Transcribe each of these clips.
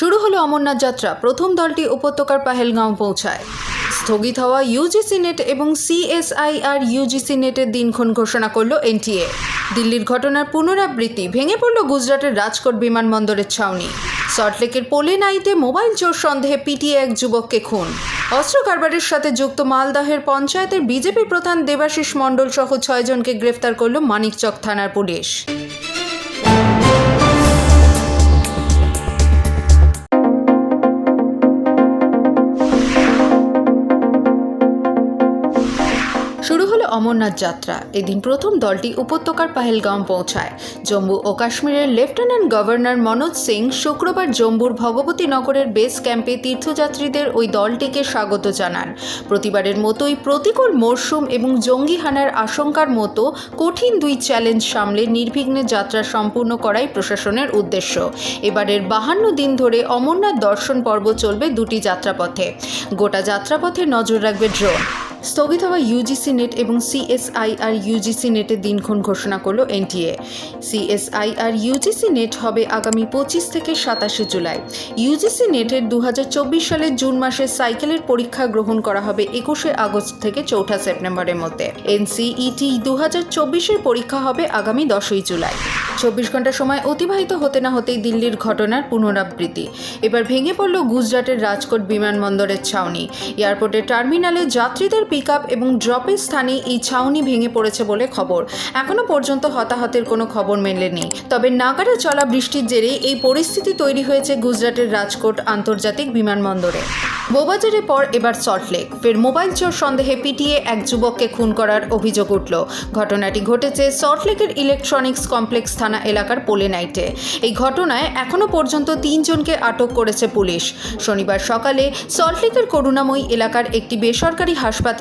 শুরু হলো অমরনাথ যাত্রা। প্রথম দলটি উপত্যকার পাহেলগাঁও পৌঁছায়। স্থগিত হওয়া ইউজিসি নেট এবং সিএসআইআর ইউজিসি নেটের দিনক্ষণ ঘোষণা করল এনটিএ দিল্লির ঘটনার পুনরাবৃত্তি, ভেঙে পড়ল গুজরাটের রাজকোট বিমানবন্দরের ছাউনি। সল্টলেকের পোলে নাইতে মোবাইল চোর সন্দেহে পিটিয়ে এক যুবককে খুন। অস্ত্র কারবারের সাথে যুক্ত মালদহের পঞ্চায়েতের বিজেপি প্রধান দেবাশিস মণ্ডল সহ ছয়জনকে গ্রেফতার করল মানিকচক থানার পুলিশ। অমরনাথ যাত্রা। এদিন প্রথম দলটি উপত্যকার পাহেলগাঁও পৌঁছায়। জম্মু ও কাশ্মীরের লেফটেন্যান্ট গভর্নর মনোজ সিং শুক্রবার জম্মুর ভগবতী নগরের বেস ক্যাম্পে তীর্থযাত্রীদের ওই দলটিকে স্বাগত জানান। প্রতিবারের মতোই প্রতিকূল মরশুম এবং জঙ্গি হানার আশঙ্কার মতো কঠিন দুই চ্যালেঞ্জ সামলে নির্বিঘ্নে যাত্রা সম্পূর্ণ করাই প্রশাসনের উদ্দেশ্য। এবারের বাহান্ন দিন ধরে অমরনাথ দর্শন পর্ব চলবে দুটি যাত্রাপথে। গোটা যাত্রাপথে নজর রাখবে ড্রোন। স্থগিত হওয়া ইউজিসি নেট এবং সিএসআইআর ইউজিসি নেটের দিনক্ষণ ঘোষণা করল এনটিএ সিএসআইআর ইউজিসি নেট হবে আগামী পঁচিশ থেকে সাতাশে জুলাই। ইউজিসি নেটের দুহাজার চব্বিশ সালের জুন মাসে সাইকেলের পরীক্ষা গ্রহণ করা হবে একুশে আগস্ট থেকে চৌঠা সেপ্টেম্বরের মধ্যে। এনসিইটি দু হাজার চব্বিশের পরীক্ষা হবে আগামী দশই জুলাই। চব্বিশ ঘণ্টা সময় অতিবাহিত হতে না হতেই দিল্লির ঘটনার পুনরাবৃত্তি। এবার ভেঙে পড়ল গুজরাটের রাজকোট বিমানবন্দরের ছাউনি। এয়ারপোর্টের টার্মিনালে যাত্রীদের পিক আপ এবং ড্রপের স্থানে এই ছাউনি ভেঙে পড়েছে বলে খবর। এখনও পর্যন্ত হতাহতের কোনো খবর মেলেনি। তবে নাগারে চলা বৃষ্টির জেরে এই পরিস্থিতি তৈরি হয়েছে গুজরাটের রাজকোট আন্তর্জাতিক বিমানবন্দরে। বোবাজারের পর এবার সল্টলেক ফের মোবাইল চোর সন্দেহে পিটিয়ে এক যুবককে খুন করার অভিযোগ উঠল। ঘটনাটি ঘটেছে সল্টলেকের ইলেকট্রনিক্স কমপ্লেক্স থানা এলাকার পোলে নাইটে এই ঘটনায় এখনও পর্যন্ত তিনজনকে আটক করেছে পুলিশ। শনিবার সকালে সল্টলেকের করুণাময়ী এলাকার একটি বেসরকারি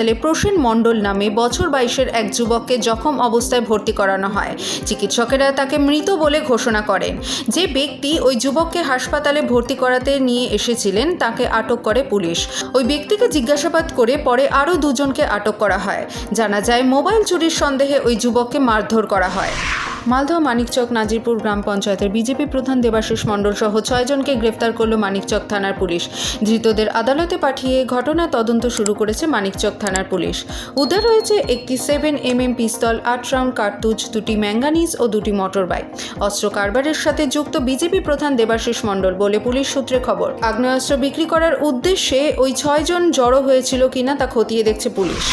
হাসপাতালে প্রসেন মণ্ডল নামে বছর বাইশের এক যুবককে জখম অবস্থায় ভর্তি করানো হয়। চিকিৎসকেরা তাকে মৃত বলে ঘোষণা করেন। যে ব্যক্তি ওই যুবককে হাসপাতালে ভর্তি করাতে নিয়ে এসেছিলেন, তাকে আটক করে পুলিশ। ওই ব্যক্তিকে জিজ্ঞাসাবাদ করে পরে আরও দুজনকে আটক করা হয়। জানা যায়, মোবাইল চুরির সন্দেহে ওই যুবককে মারধর করা হয়। মালদহ মানিকচক নাজিরপুর গ্রাম পঞ্চায়েতের বিজেপি প্রধান দেবাশিস মণ্ডল সহ ছয়জনকে গ্রেফতার করল মানিকচক থানার পুলিশ। ধৃতদের আদালতে পাঠিয়ে ঘটনা তদন্ত শুরু করেছে মানিকচক থানার পুলিশ। উদ্ধার হয়েছে একটি সেভেন এম এম পিস্তল, আট রাউন্ড কার্তুজ, দুটি ম্যাঙ্গানিজ ও দুটি মোটর বাইক অস্ত্র কারবারের সাথে যুক্ত বিজেপি প্রধান দেবাশিস মণ্ডল বলে পুলিশ সূত্রে খবর। আগ্নেয়াস্ত্র বিক্রি করার উদ্দেশ্যে ওই ছয়জন জড়ো হয়েছিল কিনা তা খতিয়ে দেখছে পুলিশ।